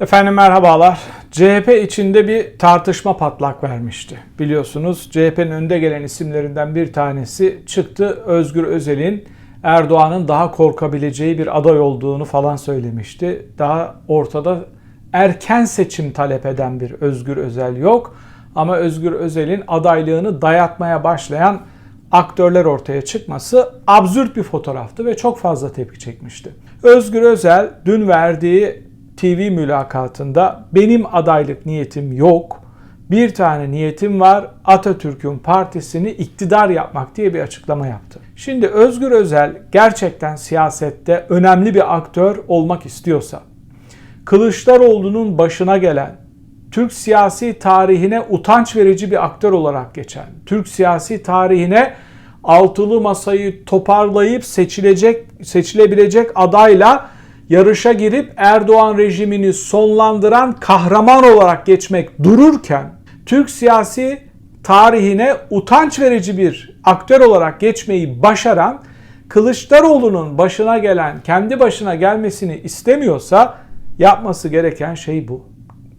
Efendim merhabalar. CHP içinde bir tartışma patlak vermişti. Biliyorsunuz CHP'nin önde gelen isimlerinden bir tanesi çıktı Özgür Özel'in Erdoğan'ın daha korkabileceği bir aday olduğunu falan söylemişti. Daha ortada erken seçim talep eden bir Özgür Özel yok. Ama Özgür Özel'in adaylığını dayatmaya başlayan aktörler ortaya çıkması absürt bir fotoğraftı ve çok fazla tepki çekmişti. Özgür Özel dün verdiği TV mülakatında benim adaylık niyetim yok. Bir tane niyetim var. Atatürk'ün partisini iktidar yapmak diye bir açıklama yaptı. Şimdi Özgür Özel gerçekten siyasette önemli bir aktör olmak istiyorsa, Kılıçdaroğlu'nun başına gelen, Türk siyasi tarihine utanç verici bir aktör olarak geçen, Türk siyasi tarihine altılı masayı toparlayıp seçilecek seçilebilecek adayla yarışa girip Erdoğan rejimini sonlandıran kahraman olarak geçmek dururken Türk siyasi tarihine utanç verici bir aktör olarak geçmeyi başaran Kılıçdaroğlu'nun başına gelen, kendi başına gelmesini istemiyorsa yapması gereken şey bu.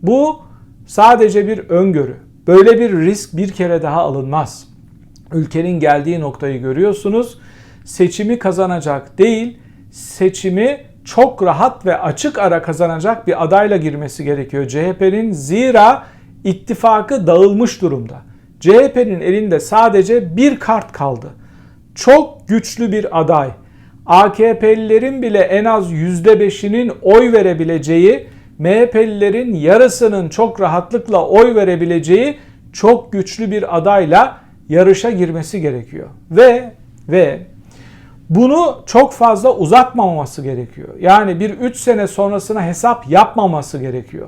Bu sadece bir öngörü. Böyle bir risk bir kere daha alınmaz. Ülkenin geldiği noktayı görüyorsunuz. Seçimi kazanacak değil, seçimi çok rahat ve açık ara kazanacak bir adayla girmesi gerekiyor CHP'nin. Zira ittifakı dağılmış durumda. CHP'nin elinde sadece bir kart kaldı. Çok güçlü bir aday. AKP'lilerin bile en az %5'inin oy verebileceği, MHP'lilerin yarısının çok rahatlıkla oy verebileceği çok güçlü bir adayla yarışa girmesi gerekiyor. Ve ve bunu çok fazla uzatmaması gerekiyor. Yani bir 3 sene sonrasına hesap yapmaması gerekiyor.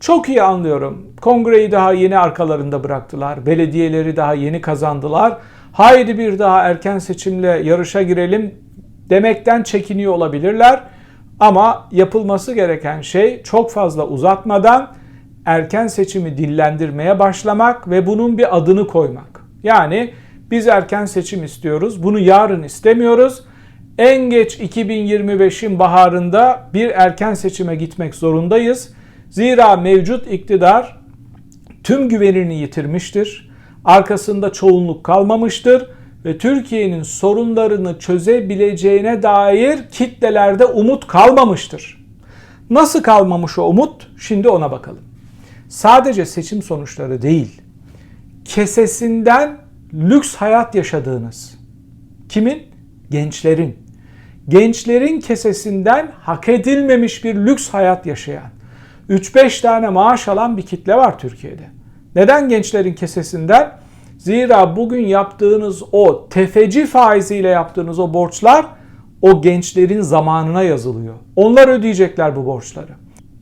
Çok iyi anlıyorum. Kongreyi daha yeni arkalarında bıraktılar. Belediyeleri daha yeni kazandılar. Haydi bir daha erken seçimle yarışa girelim demekten çekiniyor olabilirler. Ama yapılması gereken şey çok fazla uzatmadan erken seçimi dillendirmeye başlamak ve bunun bir adını koymak. Yani biz erken seçim istiyoruz. Bunu yarın istemiyoruz. En geç 2025'in baharında bir erken seçime gitmek zorundayız. Zira mevcut iktidar tüm güvenini yitirmiştir. Arkasında çoğunluk kalmamıştır ve Türkiye'nin sorunlarını çözebileceğine dair kitlelerde umut kalmamıştır. Nasıl kalmamış o umut? Şimdi ona bakalım. Sadece seçim sonuçları değil, kesesinden lüks hayat yaşadığınız, kimin? Gençlerin. Gençlerin kesesinden hak edilmemiş bir lüks hayat yaşayan, 3-5 tane maaş alan bir kitle var Türkiye'de. Neden gençlerin kesesinden? Zira bugün yaptığınız o tefeci faiziyle yaptığınız o borçlar o gençlerin zamanına yazılıyor. Onlar ödeyecekler bu borçları.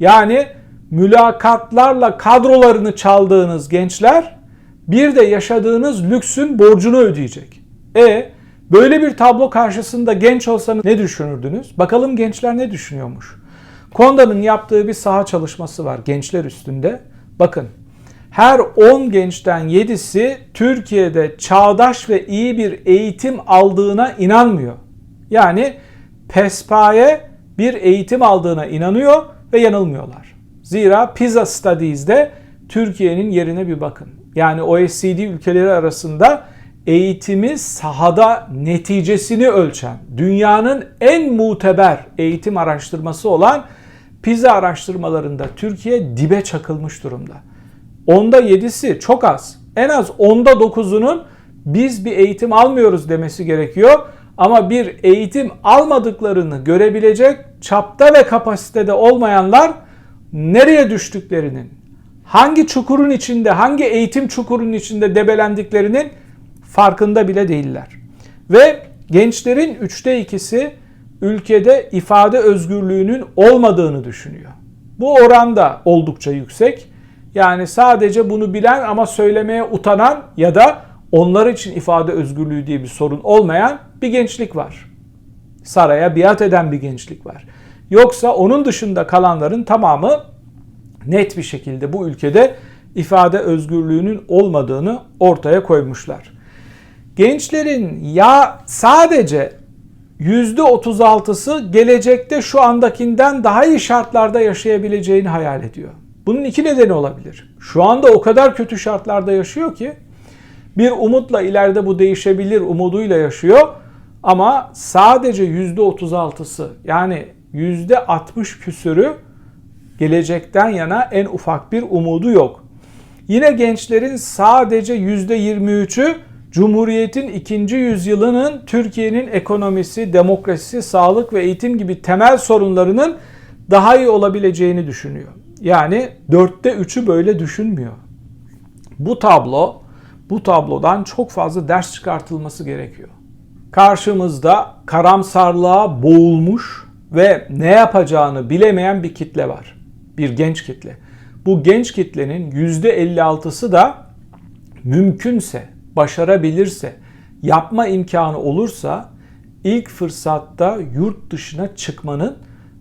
Yani mülakatlarla kadrolarını çaldığınız gençler bir de yaşadığınız lüksün borcunu ödeyecek. E böyle bir tablo karşısında genç olsanız ne düşünürdünüz? Bakalım gençler ne düşünüyormuş? Konda'nın yaptığı bir saha çalışması var gençler üstünde. Bakın her 10 gençten 7'si Türkiye'de çağdaş ve iyi bir eğitim aldığına inanmıyor. Yani PESPA'ya bir eğitim aldığına inanıyor ve yanılmıyorlar. Zira PISA Studies'de Türkiye'nin yerine bir bakın. Yani OECD ülkeleri arasında eğitimi sahada neticesini ölçen, dünyanın en muteber eğitim araştırması olan PISA araştırmalarında Türkiye dibe çakılmış durumda. Onda 7'si çok az. En az onda 9'unun biz bir eğitim almıyoruz demesi gerekiyor. Ama bir eğitim almadıklarını görebilecek çapta ve kapasitede olmayanlar nereye düştüklerinin, hangi çukurun içinde, hangi eğitim çukurunun içinde debelendiklerinin farkında bile değiller. Ve gençlerin üçte ikisi ülkede ifade özgürlüğünün olmadığını düşünüyor. Bu oran da oldukça yüksek. Yani sadece bunu bilen ama söylemeye utanan ya da onlar için ifade özgürlüğü diye bir sorun olmayan bir gençlik var. Saraya biat eden bir gençlik var. Yoksa onun dışında kalanların tamamı net bir şekilde bu ülkede ifade özgürlüğünün olmadığını ortaya koymuşlar. Gençlerin ya sadece %36'sı gelecekte şu andakinden daha iyi şartlarda yaşayabileceğini hayal ediyor. Bunun iki nedeni olabilir. Şu anda o kadar kötü şartlarda yaşıyor ki bir umutla ileride bu değişebilir umuduyla yaşıyor. Ama sadece %36'sı yani %60 küsürü gelecekten yana en ufak bir umudu yok. Yine gençlerin sadece %23'ü Cumhuriyet'in ikinci yüzyılının Türkiye'nin ekonomisi, demokrasisi, sağlık ve eğitim gibi temel sorunlarının daha iyi olabileceğini düşünüyor. Yani dörtte üçü böyle düşünmüyor. Bu tablo, bu tablodan çok fazla ders çıkartılması gerekiyor. Karşımızda karamsarlığa boğulmuş ve ne yapacağını bilemeyen bir kitle var. Bir genç kitle. Bu genç kitlenin %56'sı da mümkünse, başarabilirse, yapma imkanı olursa ilk fırsatta yurt dışına çıkmanın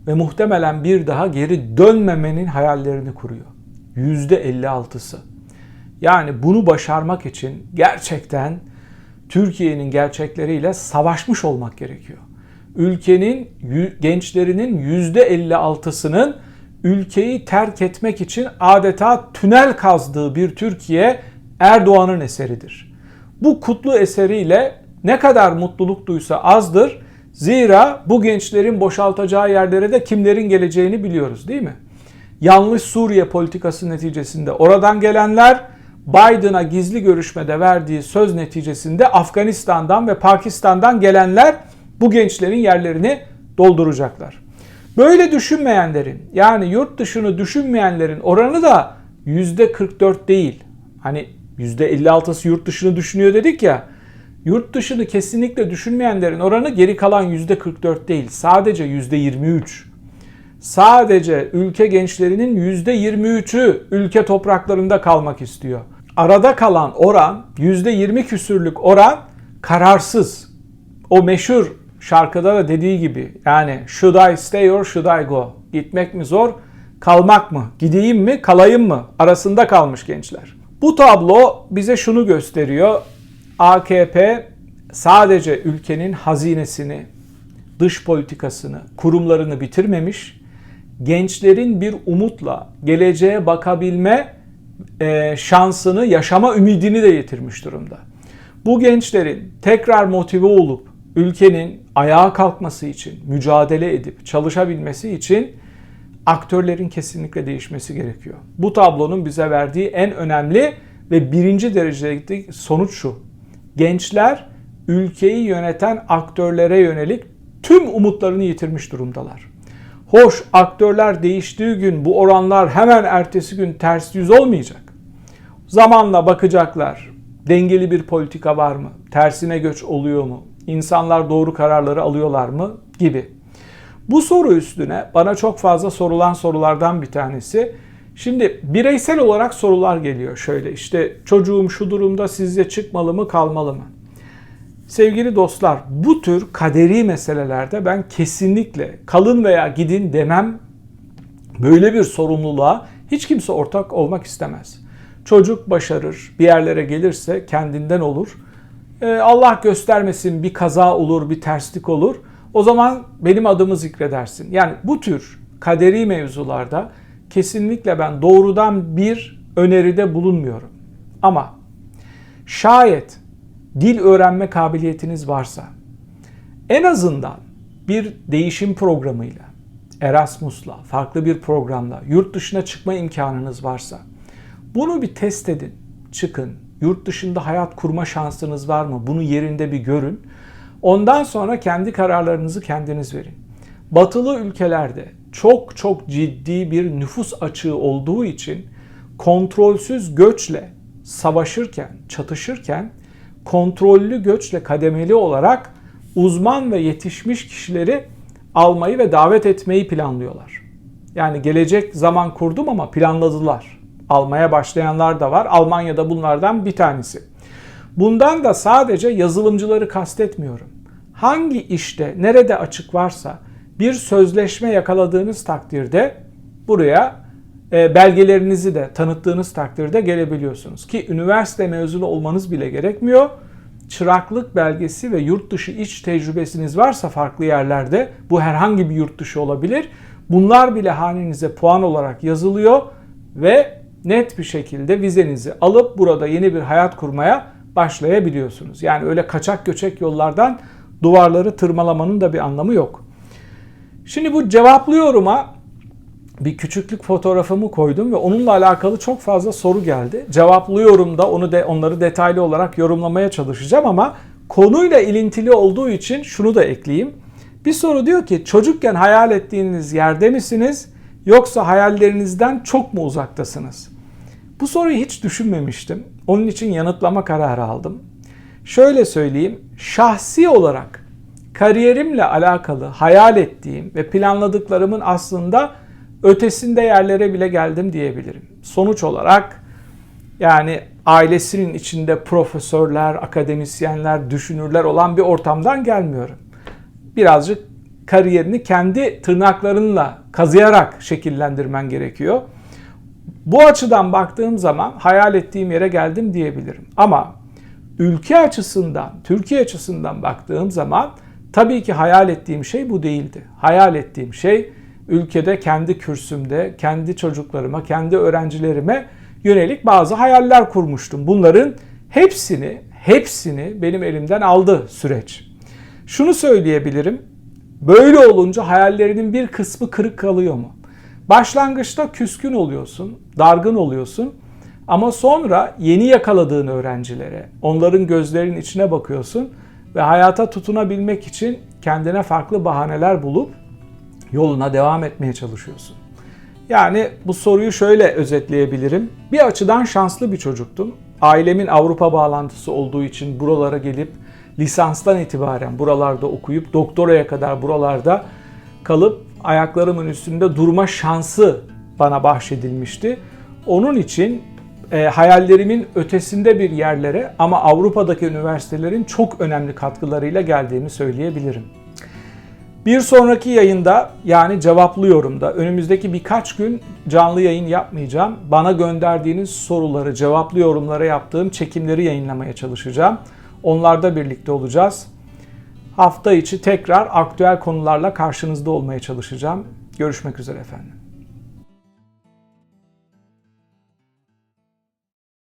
ve muhtemelen bir daha geri dönmemenin hayallerini kuruyor. %56'sı. Yani bunu başarmak için gerçekten Türkiye'nin gerçekleriyle savaşmış olmak gerekiyor. Ülkenin gençlerinin %56'sının ülkeyi terk etmek için adeta tünel kazdığı bir Türkiye Erdoğan'ın eseridir. Bu kutlu eseriyle ne kadar mutluluk duysa azdır. Zira bu gençlerin boşaltacağı yerlere de kimlerin geleceğini biliyoruz değil mi? Yanlış Suriye politikası neticesinde oradan gelenler Biden'a gizli görüşmede verdiği söz neticesinde Afganistan'dan ve Pakistan'dan gelenler bu gençlerin yerlerini dolduracaklar. Böyle düşünmeyenlerin yani yurt dışını düşünmeyenlerin oranı da %44 değil. Hani %56'sı yurt dışını düşünüyor dedik ya. Yurt dışını kesinlikle düşünmeyenlerin oranı geri kalan %44 değil. Sadece %23. Sadece ülke gençlerinin %23'ü ülke topraklarında kalmak istiyor. Arada kalan oran %20 küsürlük oran kararsız. O meşhur şarkıda da dediği gibi yani should I stay or should I go? Gitmek mi zor, kalmak mı? Gideyim mi, kalayım mı? Arasında kalmış gençler. Bu tablo bize şunu gösteriyor. AKP sadece ülkenin hazinesini, dış politikasını, kurumlarını bitirmemiş, gençlerin bir umutla geleceğe bakabilme e, şansını, yaşama ümidini de yitirmiş durumda. Bu gençlerin tekrar motive olup ülkenin ayağa kalkması için, mücadele edip çalışabilmesi için aktörlerin kesinlikle değişmesi gerekiyor. Bu tablonun bize verdiği en önemli ve birinci derecedeki sonuç şu. Gençler ülkeyi yöneten aktörlere yönelik tüm umutlarını yitirmiş durumdalar. Hoş aktörler değiştiği gün bu oranlar hemen ertesi gün ters yüz olmayacak. Zamanla bakacaklar. Dengeli bir politika var mı? Tersine göç oluyor mu? İnsanlar doğru kararları alıyorlar mı? Gibi. Bu soru üstüne bana çok fazla sorulan sorulardan bir tanesi. Şimdi bireysel olarak sorular geliyor şöyle işte çocuğum şu durumda sizce çıkmalı mı kalmalı mı? Sevgili dostlar bu tür kaderi meselelerde ben kesinlikle kalın veya gidin demem. Böyle bir sorumluluğa hiç kimse ortak olmak istemez. Çocuk başarır, bir yerlere gelirse kendinden olur. Ee, Allah göstermesin bir kaza olur, bir terslik olur. O zaman benim adımı zikredersin. Yani bu tür kaderi mevzularda kesinlikle ben doğrudan bir öneride bulunmuyorum. Ama şayet dil öğrenme kabiliyetiniz varsa en azından bir değişim programıyla, Erasmus'la, farklı bir programla yurt dışına çıkma imkanınız varsa bunu bir test edin, çıkın. Yurt dışında hayat kurma şansınız var mı? Bunu yerinde bir görün. Ondan sonra kendi kararlarınızı kendiniz verin. Batılı ülkelerde çok çok ciddi bir nüfus açığı olduğu için kontrolsüz göçle savaşırken, çatışırken kontrollü göçle kademeli olarak uzman ve yetişmiş kişileri almayı ve davet etmeyi planlıyorlar. Yani gelecek zaman kurdum ama planladılar. Almaya başlayanlar da var. Almanya'da bunlardan bir tanesi. Bundan da sadece yazılımcıları kastetmiyorum. Hangi işte, nerede açık varsa bir sözleşme yakaladığınız takdirde buraya e, belgelerinizi de tanıttığınız takdirde gelebiliyorsunuz. Ki üniversite mezunu olmanız bile gerekmiyor. çıraklık belgesi ve yurt dışı iç tecrübesiniz varsa farklı yerlerde bu herhangi bir yurt dışı olabilir. Bunlar bile hanenize puan olarak yazılıyor ve net bir şekilde vizenizi alıp burada yeni bir hayat kurmaya başlayabiliyorsunuz. Yani öyle kaçak göçek yollardan duvarları tırmalamanın da bir anlamı yok. Şimdi bu cevaplıyorum'a bir küçüklük fotoğrafımı koydum ve onunla alakalı çok fazla soru geldi. Cevaplıyorum da onu de onları detaylı olarak yorumlamaya çalışacağım ama konuyla ilintili olduğu için şunu da ekleyeyim. Bir soru diyor ki çocukken hayal ettiğiniz yerde misiniz yoksa hayallerinizden çok mu uzaktasınız? Bu soruyu hiç düşünmemiştim. Onun için yanıtlama kararı aldım. Şöyle söyleyeyim, şahsi olarak kariyerimle alakalı hayal ettiğim ve planladıklarımın aslında ötesinde yerlere bile geldim diyebilirim. Sonuç olarak yani ailesinin içinde profesörler, akademisyenler, düşünürler olan bir ortamdan gelmiyorum. Birazcık kariyerini kendi tırnaklarınla kazıyarak şekillendirmen gerekiyor. Bu açıdan baktığım zaman hayal ettiğim yere geldim diyebilirim. Ama ülke açısından, Türkiye açısından baktığım zaman tabii ki hayal ettiğim şey bu değildi. Hayal ettiğim şey ülkede kendi kürsümde, kendi çocuklarıma, kendi öğrencilerime yönelik bazı hayaller kurmuştum. Bunların hepsini, hepsini benim elimden aldı süreç. Şunu söyleyebilirim. Böyle olunca hayallerinin bir kısmı kırık kalıyor mu? Başlangıçta küskün oluyorsun, dargın oluyorsun. Ama sonra yeni yakaladığın öğrencilere, onların gözlerinin içine bakıyorsun ve hayata tutunabilmek için kendine farklı bahaneler bulup yoluna devam etmeye çalışıyorsun. Yani bu soruyu şöyle özetleyebilirim. Bir açıdan şanslı bir çocuktum. Ailemin Avrupa bağlantısı olduğu için buralara gelip lisanstan itibaren buralarda okuyup doktoraya kadar buralarda kalıp ayaklarımın üstünde durma şansı bana bahşedilmişti. Onun için e, hayallerimin ötesinde bir yerlere ama Avrupa'daki üniversitelerin çok önemli katkılarıyla geldiğimi söyleyebilirim. Bir sonraki yayında yani cevaplıyorum da önümüzdeki birkaç gün canlı yayın yapmayacağım. Bana gönderdiğiniz soruları, cevaplı yorumlara yaptığım çekimleri yayınlamaya çalışacağım. Onlarda birlikte olacağız. Hafta içi tekrar aktüel konularla karşınızda olmaya çalışacağım. Görüşmek üzere efendim.